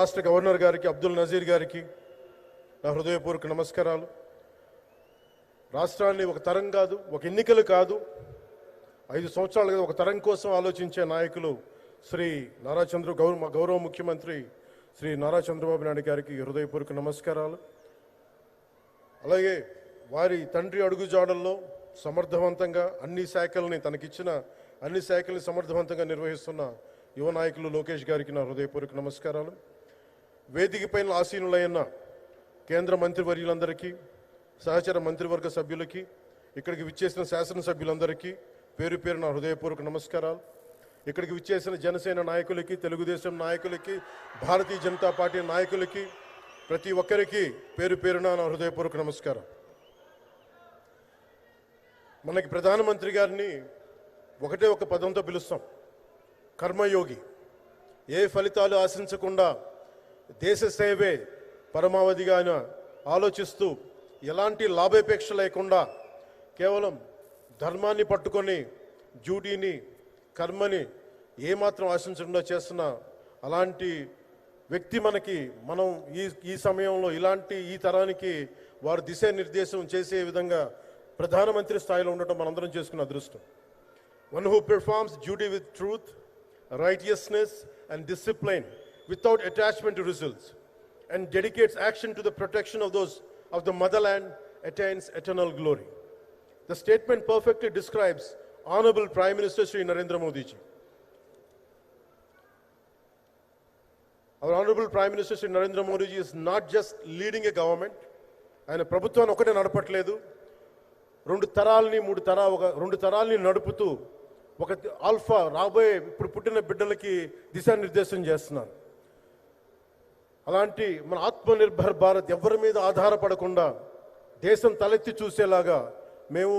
రాష్ట్ర గవర్నర్ గారికి అబ్దుల్ నజీర్ గారికి నా హృదయపూర్వక నమస్కారాలు. రాష్ట్రాన్ని ఒక తరం కాదు ఒక ఎన్నికలు కాదు ఐదు సంవత్సరాలు కదా ఒక తరం కోసం ఆలోచించే నాయకులు శ్రీ నారా చంద్ర గౌరవ గౌరవ ముఖ్యమంత్రి శ్రీ నారా చంద్రబాబు నాయుడు గారికి హృదయపూర్వక నమస్కారాలు. అలాగే వారి తండ్రి అడుగుజాడల్లో సమర్థవంతంగా అన్ని శాఖల్ని తనకిచ్చిన అన్ని శాఖల్ని సమర్థవంతంగా నిర్వహిస్తున్న యువ నాయకులు లోకేష్ గారికి నా హృదయపూర్వక నమస్కారాలు. వేదిక పైన ఆసీనులైన కేంద్ర మంత్రివర్యులందరికీ సహచర మంత్రివర్గ సభ్యులకి ఇక్కడికి విచ్చేసిన శాసనసభ్యులందరికీ పేరు పేరు నా హృదయపూర్వక నమస్కారాలు. ఇక్కడికి విచ్చేసిన జనసేన నాయకులకి తెలుగుదేశం నాయకులకి భారతీయ జనతా పార్టీ నాయకులకి ప్రతి ఒక్కరికి పేరు పేరున నా హృదయపూర్వక నమస్కారం. మనకి ప్రధానమంత్రి గారిని ఒకటే ఒక పదంతో పిలుస్తాం. కర్మయోగి. ఏ ఫలితాలు ఆశించకుండా దేశ సేవే పరమావధిగా ఆయన ఆలోచిస్తూ ఎలాంటి లాభాపేక్ష లేకుండా కేవలం ధర్మాన్ని పట్టుకొని డ్యూటీని కర్మని ఏమాత్రం ఆశించకుండా చేస్తున్న అలాంటి వ్యక్తి మనకి మనం ఈ ఈ సమయంలో ఇలాంటి ఈ తరానికి వారు దిశానిర్దేశం చేసే విధంగా ప్రధానమంత్రి స్థాయిలో ఉండటం మనందరం చేసుకున్న అదృష్టం. One who performs duty with truth righteousness and discipline without attachment to results, and dedicates action to the protection of those of the motherland attains eternal glory. The statement perfectly describes Honorable Prime Minister Sri Narendra Modi ji. Our Honorable Prime Minister Sri Narendra Modi ji is not just leading a government, ఆయన ప్రభుత్వాన్ని ఒకటే నడపట్లేదు రెండు తరాలని మూడు తరా ఒక రెండు తరాలని నడుపుతూ ఒక ఆల్ఫా రాబోయే ఇప్పుడు పుట్టిన బిడ్డలకి దిశానిర్దేశం చేస్తున్నారు అలాంటి మన ఆత్మనిర్భర్ భారత్ ఎవరి మీద ఆధారపడకుండా దేశం తలెత్తి చూసేలాగా మేము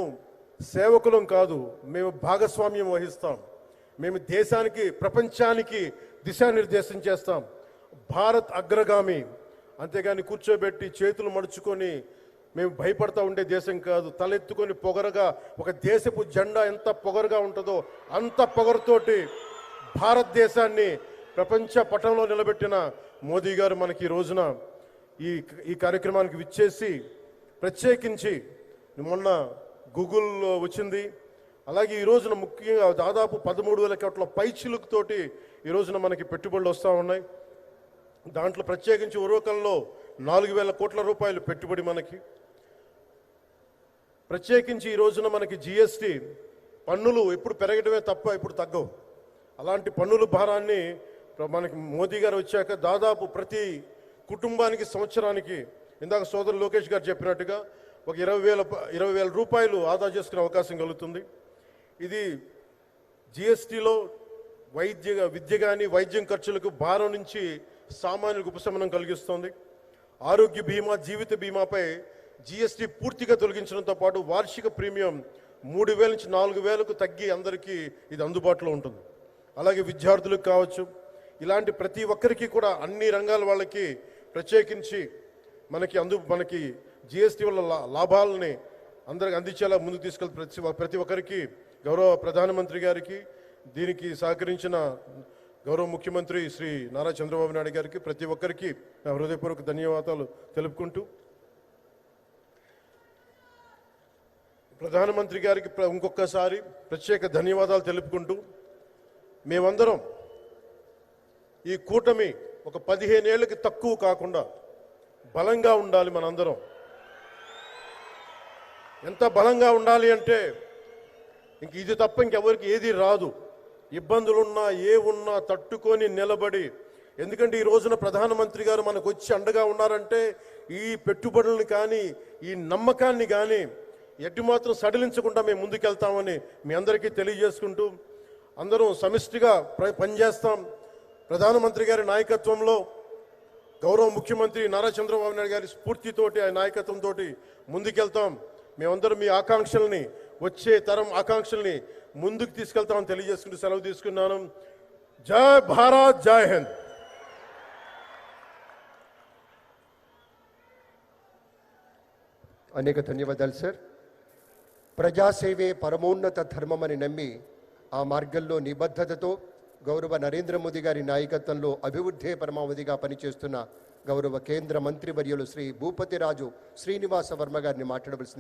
సేవకులం కాదు మేము భాగస్వామ్యం వహిస్తాం. మేము దేశానికి ప్రపంచానికి దిశానిర్దేశం చేస్తాం. భారత్ అగ్రగామి. అంతేగాని కూర్చోబెట్టి చేతులు మడుచుకొని మేము భయపడతా ఉండే దేశం కాదు. తలెత్తుకొని పొగరగా ఒక దేశపు జెండా ఎంత పొగరుగా ఉంటుందో అంత పొగరుతోటి భారతదేశాన్ని ప్రపంచ పటంలో నిలబెట్టిన మోదీ గారు మనకి ఈ రోజున ఈ ఈ కార్యక్రమానికి విచ్చేసి ప్రత్యేకించి మొన్న గూగుల్లో వచ్చింది. అలాగే ఈ రోజున ముఖ్యంగా దాదాపు పదమూడు వేల కోట్ల పైచిలుకుతోటి ఈ రోజున మనకి పెట్టుబడులు వస్తూ ఉన్నాయి. దాంట్లో ప్రత్యేకించి ఉరవకంలో నాలుగు వేల కోట్ల రూపాయలు పెట్టుబడి మనకి. ప్రత్యేకించి ఈ రోజున మనకి జిఎస్టి పన్నులు ఎప్పుడు పెరగడమే తప్ప ఇప్పుడు తగ్గవు. అలాంటి పన్నుల భారాన్ని మనకి మోదీ గారు వచ్చాక దాదాపు ప్రతి కుటుంబానికి సంవత్సరానికి ఇందాక సోదరు లోకేష్ గారు చెప్పినట్టుగా ఒక ఇరవై వేల ఇరవై వేల రూపాయలు ఆదా చేసుకునే అవకాశం కలుగుతుంది. ఇది జిఎస్టీలో వైద్య విద్య కానీ వైద్యం ఖర్చులకు భారం నుంచి సామాన్యులకు ఉపశమనం కలిగిస్తోంది. ఆరోగ్య బీమా జీవిత బీమాపై జీఎస్టీ పూర్తిగా తొలగించడంతో పాటు వార్షిక ప్రీమియం మూడు వేల నుంచి నాలుగు వేలకు తగ్గి అందరికీ ఇది అందుబాటులో ఉంటుంది. అలాగే విద్యార్థులకు కావచ్చు ఇలాంటి ప్రతి ఒక్కరికి కూడా అన్ని రంగాల వాళ్ళకి ప్రత్యేకించి మనకి అందు మనకి జిఎస్టీ వల్ల లా- లాభాలని అందరికి అందించేలా ముందుకు తీసుకెళ్ళి ప్రతి ప్రతి ఒక్కరికి గౌరవ ప్రధానమంత్రి గారికి దీనికి సహకరించిన గౌరవ ముఖ్యమంత్రి శ్రీ నారా చంద్రబాబు నాయుడు గారికి ప్రతి ఒక్కరికి నా హృదయపూర్వక ధన్యవాదాలు తెలుపుకుంటూ ప్రధానమంత్రి గారికి ప్ర- ఇంకొకసారి ప్రత్యేక ధన్యవాదాలు తెలుపుకుంటూ మేమందరం ఈ కూటమి ఒక పదిహేనేళ్ళకి తక్కువ కాకుండా బలంగా ఉండాలి మనందరం. ఎంత బలంగా ఉండాలి అంటే ఇంక ఇది తప్ప ఇంకెవరికి ఏది రాదు. ఇబ్బందులున్నా ఏ ఉన్నా తట్టుకొని నిలబడి ఎందుకంటే ఈ రోజున ప్రధానమంత్రి గారు మనకు వచ్చి అండగా ఉన్నారంటే ఈ పెట్టుబడులను కానీ ఈ నమ్మకాన్ని కానీ ఎటు మాత్రం సడలించకుండా మేము ముందుకెళ్తామని మీ అందరికీ తెలియజేసుకుంటూ అందరం సమిష్టిగా ప్ర- పనిచేస్తాం. ప్రధానమంత్రి గారి నాయకత్వంలో గౌరవ ముఖ్యమంత్రి నారా చంద్రబాబు నాయుడు గారి స్ఫూర్తితోటి ఆయన నాయకత్వంతో ముందుకెళ్తాం. మేమందరం మీ ఆకాంక్షల్ని వచ్చే తరం ఆకాంక్షల్ని ముందుకు తీసుకెళ్తామని తెలియజేసుకుంటూ సెలవు తీసుకున్నాను. జై భారత్ జై హింద్. అనేక ధన్యవాదాలు సార్. ప్రజాసేవే పరమోన్నత ధర్మమని నమ్మి ఆ మార్గంలో నిబద్ధతతో గౌరవ నరేంద్ర మోదీ గారి నాయకత్వంలో అభివృద్ధే పరమావధిగా పనిచేస్తున్న గౌరవ కేంద్ర మంత్రివర్యులు శ్రీ భూపతిరాజు శ్రీనివాస వర్మ గారిని మాట్లాడవలసింది.